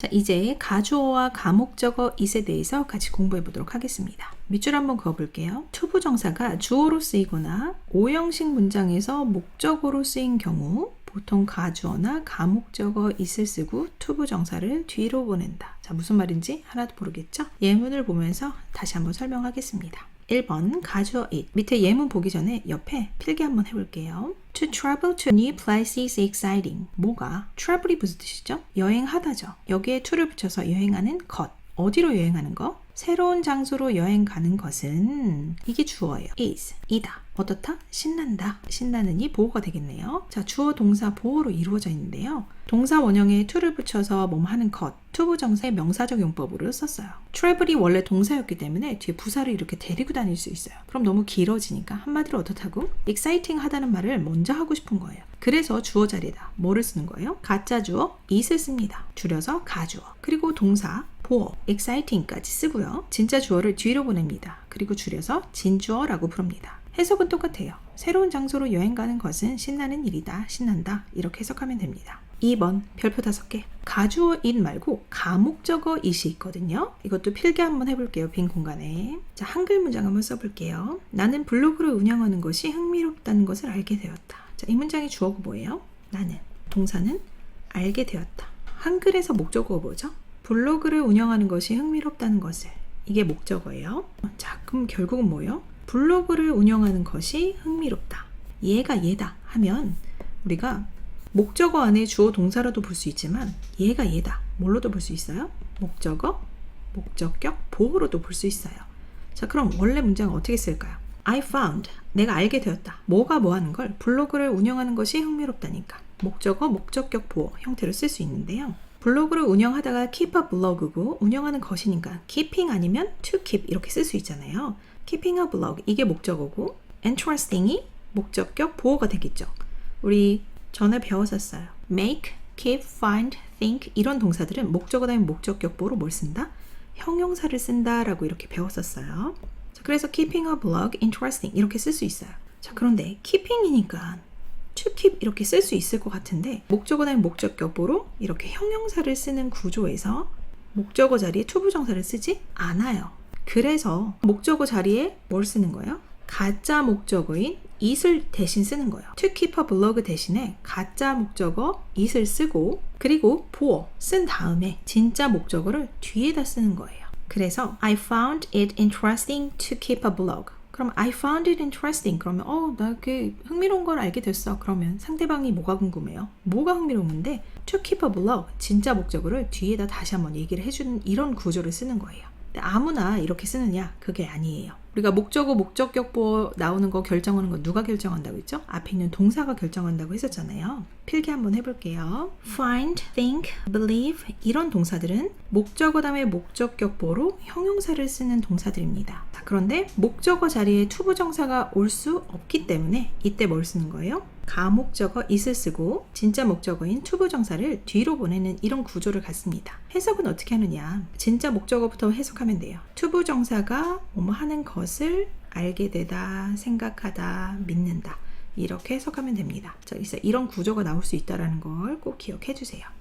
자, 이제 가주어와 가목적어 이에 대해서 같이 공부해 보도록 하겠습니다. 밑줄 한번 그어볼게요. 투부정사가 주어로 쓰이거나 오형식 문장에서 목적어로 쓰인 경우 보통 가주어나 가목적어 있을 쓰고 투부정사를 뒤로 보낸다. 자, 무슨 말인지 하나도 모르겠죠? 예문을 보면서 다시 한번 설명하겠습니다. 1번 가주어 it 밑에 예문 보기 전에 옆에 필기 한번 해볼게요. To travel to new place is exciting. 뭐가? travel이 무슨 뜻이죠? 여행하다죠. 여기에 to를 붙여서 여행하는 것. 어디로 여행하는 거? 새로운 장소로 여행 가는 것은 이게 주어예요. is 이다. 어떻다? 신난다. 신나는 이 보호가 되겠네요. 자, 주어 동사 보호로 이루어져 있는데요. 동사 원형에 to를 붙여서 몸 하는 것, 투부정사의 명사적 용법으로 썼어요. travel이 원래 동사였기 때문에 뒤에 부사를 이렇게 데리고 다닐 수 있어요. 그럼 너무 길어지니까 한마디로 어떻다고? exciting 하다는 말을 먼저 하고 싶은 거예요. 그래서 주어 자리에다 뭐를 쓰는 거예요? 가짜 주어 it을 씁니다. 줄여서 가주어. 그리고 동사 보어, exciting까지 쓰고요. 진짜 주어를 뒤로 보냅니다. 그리고 줄여서 진주어라고 부릅니다. 해석은 똑같아요. 새로운 장소로 여행 가는 것은 신나는 일이다, 신난다. 이렇게 해석하면 됩니다. 2번 별표 5개. 가주어 인 말고 가목적어 it이 있거든요. 이것도 필기 한번 해볼게요. 빈 공간에. 자, 한글 문장 한번 써볼게요. 나는 블로그를 운영하는 것이 흥미롭다는 것을 알게 되었다. 자, 이 문장의 주어가 뭐예요? 나는. 동사는 알게 되었다. 한글에서 목적어가 뭐죠? 블로그를 운영하는 것이 흥미롭다는 것을. 이게 목적어예요. 자, 그럼 결국은 뭐예요? 블로그를 운영하는 것이 흥미롭다. 얘가 얘다 하면 우리가 목적어 안에 주어 동사라도 볼 수 있지만 얘가 얘다. 뭘로도 볼 수 있어요? 목적어, 목적격, 보호로도 볼 수 있어요. 자, 그럼 원래 문장은 어떻게 쓸까요? I found. 내가 알게 되었다. 뭐가 뭐 하는 걸 블로그를 운영하는 것이 흥미롭다니까. 목적어, 목적격, 보호 형태로 쓸 수 있는데요. 블로그를 운영하다가 keep a blog고 운영하는 것이니까 keeping 아니면 to keep 이렇게 쓸 수 있잖아요. keeping a blog 이게 목적어고 interesting이 목적격 보호가 되겠죠. 우리 전에 배웠었어요. make, keep, find, think 이런 동사들은 목적어 다음에 목적격 보호로 뭘 쓴다? 형용사를 쓴다라고 이렇게 배웠었어요. 자, 그래서 keeping a blog interesting 이렇게 쓸 수 있어요. 자, 그런데 keeping이니까 keep 이렇게 쓸 수 있을 것 같은데 목적어 다음에 목적 격보로 이렇게 형용사를 쓰는 구조에서 목적어 자리에 투부정사를 쓰지 않아요. 그래서 목적어 자리에 뭘 쓰는 거예요? 가짜 목적어인 it을 대신 쓰는 거예요. a blog 대신에 가짜 목적어 it을 쓰고 그리고 for 쓴 다음에 진짜 목적어를 뒤에다 쓰는 거예요. 그래서 I found it interesting to keep a blog. 그럼 I found it interesting. 그러면 어, 나그 흥미로운 걸 알게 됐어. 그러면 상대방이 뭐가 궁금해요? 뭐가 흥미로운데 to keep a blog 진짜 목적어를 뒤에다 다시 한번 얘기를 해주는 이런 구조를 쓰는 거예요. 아무나 이렇게 쓰느냐? 그게 아니에요. 우리가 목적어, 목적격보 나오는 거 결정하는 거 누가 결정한다고 했죠? 앞에 있는 동사가 결정한다고 했었잖아요. 필기 한번 해볼게요. find, think, believe 이런 동사들은 목적어 다음에 목적격보로 형용사를 쓰는 동사들입니다. 자, 그런데 목적어 자리에 투부정사가 올 수 없기 때문에 이때 뭘 쓰는 거예요? 가목적어 it을 쓰고 진짜 목적어인 투부정사를 뒤로 보내는 이런 구조를 갖습니다. 해석은 어떻게 하느냐? 진짜 목적어부터 해석하면 돼요. 투부정사가 뭐뭐 하는 것을 알게 되다, 생각하다, 믿는다. 이렇게 해석하면 됩니다. 자, 이런 구조가 나올 수 있다는 걸 꼭 기억해 주세요.